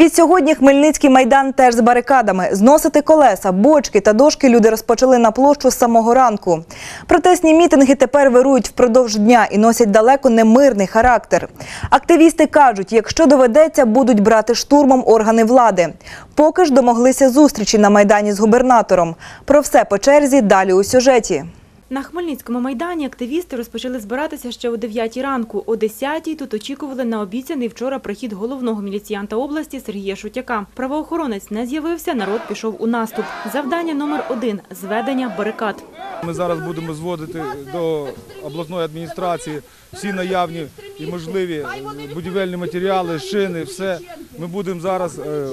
Від сьогодні Хмельницький майдан теж з барикадами. Зносити колеса, бочки та дошки люди розпочали на площу з самого ранку. Протестні мітинги тепер вирують впродовж дня і носять далеко не мирний характер. Активісти кажуть, якщо доведеться, будуть брати штурмом органи влади. Поки ж домоглися зустрічі на майдані з губернатором. Про все по черзі далі у сюжеті. На Хмельницькому майдані активісти розпочали збиратися ще о 9 ранку. О 10 тут очікували на обіцяний вчора прихід головного міліціянта області Сергія Шутяка. Правоохоронець не з'явився, народ пішов у наступ. Завдання номер один – зведення барикад. Ми зараз будемо зводити до обласної адміністрації всі наявні і можливі будівельні матеріали, шини, все. Ми будемо зараз е,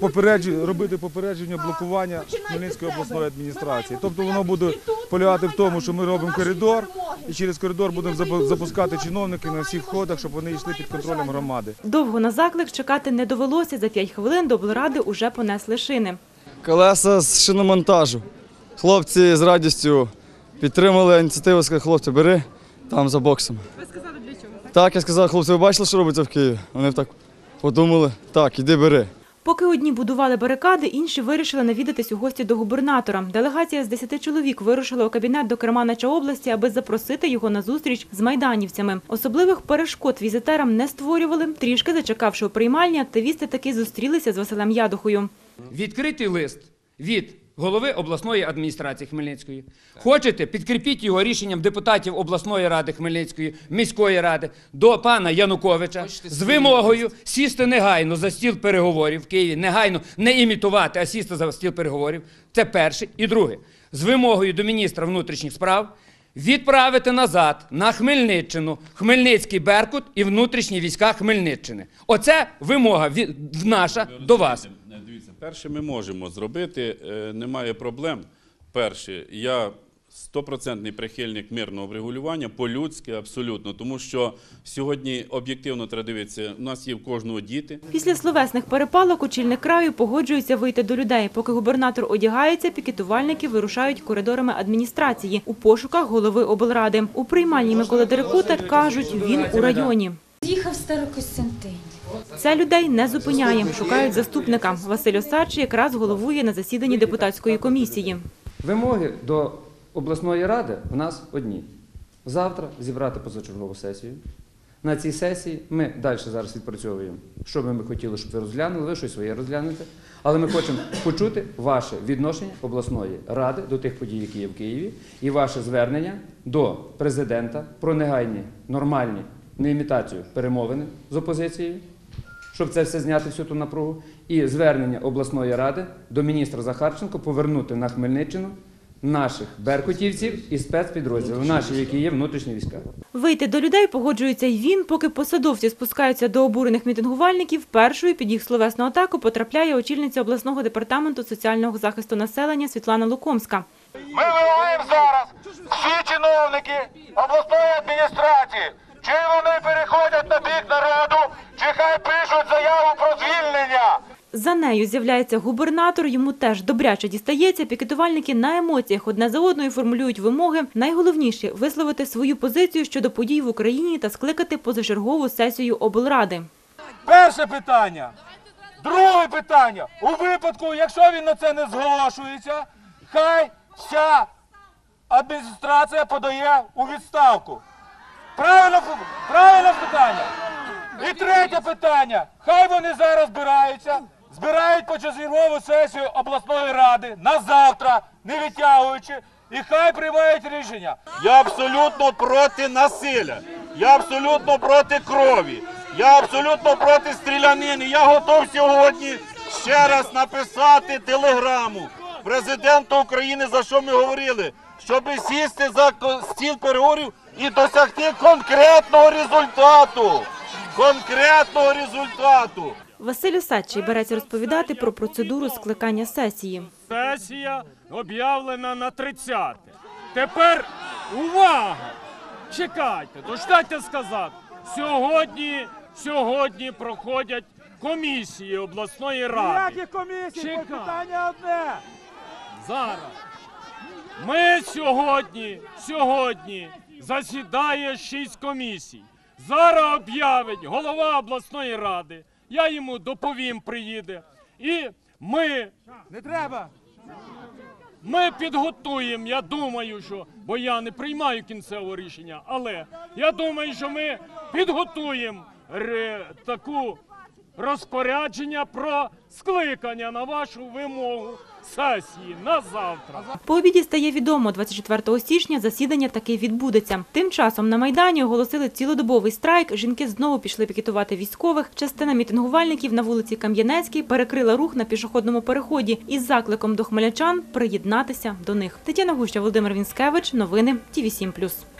попереджу- робити попередження блокування Хмельницької обласної адміністрації. Тобто воно буде полягати в тому, що ми робимо коридор і через коридор будемо запускати чиновників на всіх входах, щоб вони йшли під контролем громади. Довго на заклик чекати не довелося. За 5 хвилин до облради уже понесли шини. Колеса з шиномонтажу. Хлопці з радістю підтримали ініціативу, сказали, хлопці, бери там за боксом. Ви сказали для чого? Так, я сказав, хлопці, ви бачили, що робиться в Києві? Вони так подумали, так, іди бери. Поки одні будували барикади, інші вирішили навідатись у гості до губернатора. Делегація з 10 чоловік вирушила у кабінет до Керманича області, аби запросити його на зустріч з майданівцями. Особливих перешкод візитерам не створювали. Трішки зачекавши у приймальні, активісти таки зустрілися з Василем Ядухою. Відкритий лист від голови обласної адміністрації Хмельницької. Хочете, підкріпіть його рішенням депутатів обласної ради Хмельницької, міської ради до пана Януковича з вимогою сісти негайно за стіл переговорів в Києві, негайно не імітувати, а сісти за стіл переговорів. Це перше. І друге, з вимогою до міністра внутрішніх справ відправити назад на Хмельниччину Хмельницький Беркут і внутрішні війська Хмельниччини. Оце вимога від- наша до вас. Дивіться, перше ми можемо зробити, е, немає проблем. Перше, я стопроцентний прихильник мирного врегулювання, по-людськи абсолютно, тому що сьогодні об'єктивно треба дивитися, у нас є в кожного діти. Після словесних перепалок очільник краю погоджується вийти до людей. Поки губернатор одягається, пікетувальники вирушають коридорами адміністрації у пошуках голови облради. У приймальні Миколи Дерекута кажуть, він у районі. Їхав Старокостянтин. Це людей не зупиняє. Шукають заступника. Василь Осадчий якраз головує на засіданні депутатської комісії. Вимоги до обласної ради в нас одні. Завтра зібрати позачергову сесію. На цій сесії ми далі зараз відпрацьовуємо, що би ми хотіли, щоб ви розглянули, ви щось своє розглянете. Але ми хочемо почути ваше відношення обласної ради до тих подій, які є в Києві, і ваше звернення до президента про негайні, нормальні, не імітацію перемовини з опозицією, щоб це все зняти всю ту напругу, і звернення обласної ради до міністра Захарченко повернути на Хмельниччину наших беркутівців і спецпідрозділів, наші, які є внутрішні війська. Вийти до людей погоджується й він, поки посадовці спускаються до обурених мітингувальників. Першою під їх словесну атаку потрапляє очільниця обласного департаменту соціального захисту населення Світлана Лукомська. Ми вимагаємо зараз всі чиновники обласної адміністрації, чи вони За нею з'являється губернатор. Йому теж добряче дістається. Пікетувальники на емоціях одне за одною формулюють вимоги. Найголовніше висловити свою позицію щодо подій в Україні та скликати позачергову сесію облради. Перше питання. Друге питання. У випадку, якщо він на це не зголошується, хай вся адміністрація подає у відставку. Правильно, правильно питання. І третє питання. Хай вони зараз збираються, збирають почергову сесію обласної ради на завтра, не відтягуючи, і хай приймають рішення. Я абсолютно проти насилля, я абсолютно проти крові, я абсолютно проти стрілянини. Я готов сьогодні ще раз написати телеграму президенту України, за що ми говорили, щоб сісти за стіл переговорів і досягти конкретного результату. Конкретного результату. Василь Осадчий береться розповідати про процедуру скликання сесії. Сесія об'явлена на 30. Тепер увага! Чекайте, дождайте сказати. Сьогодні, сьогодні проходять комісії обласної ради. Ніяких комісій, питання одне. Зараз. Ми сьогодні, сьогодні засідає шість комісій. Зараз об'явить голова обласної ради я йому доповім, приїде. І ми Не треба. Ми підготуємо, я думаю, що, бо я не приймаю кінцевого рішення, але я думаю, що ми підготуємо таку розпорядження про скликання на вашу вимогу сесії на завтра. По обіді стає відомо, 24 січня засідання таки відбудеться. Тим часом на Майдані оголосили цілодобовий страйк. Жінки знову пішли пікетувати військових. Частина мітингувальників на вулиці Кам'янецькій перекрила рух на пішохідному переході із закликом до хмельничан приєднатися до них. Тетяна Гуща, Володимир Вінськевич. Новини ТІВІ 7+.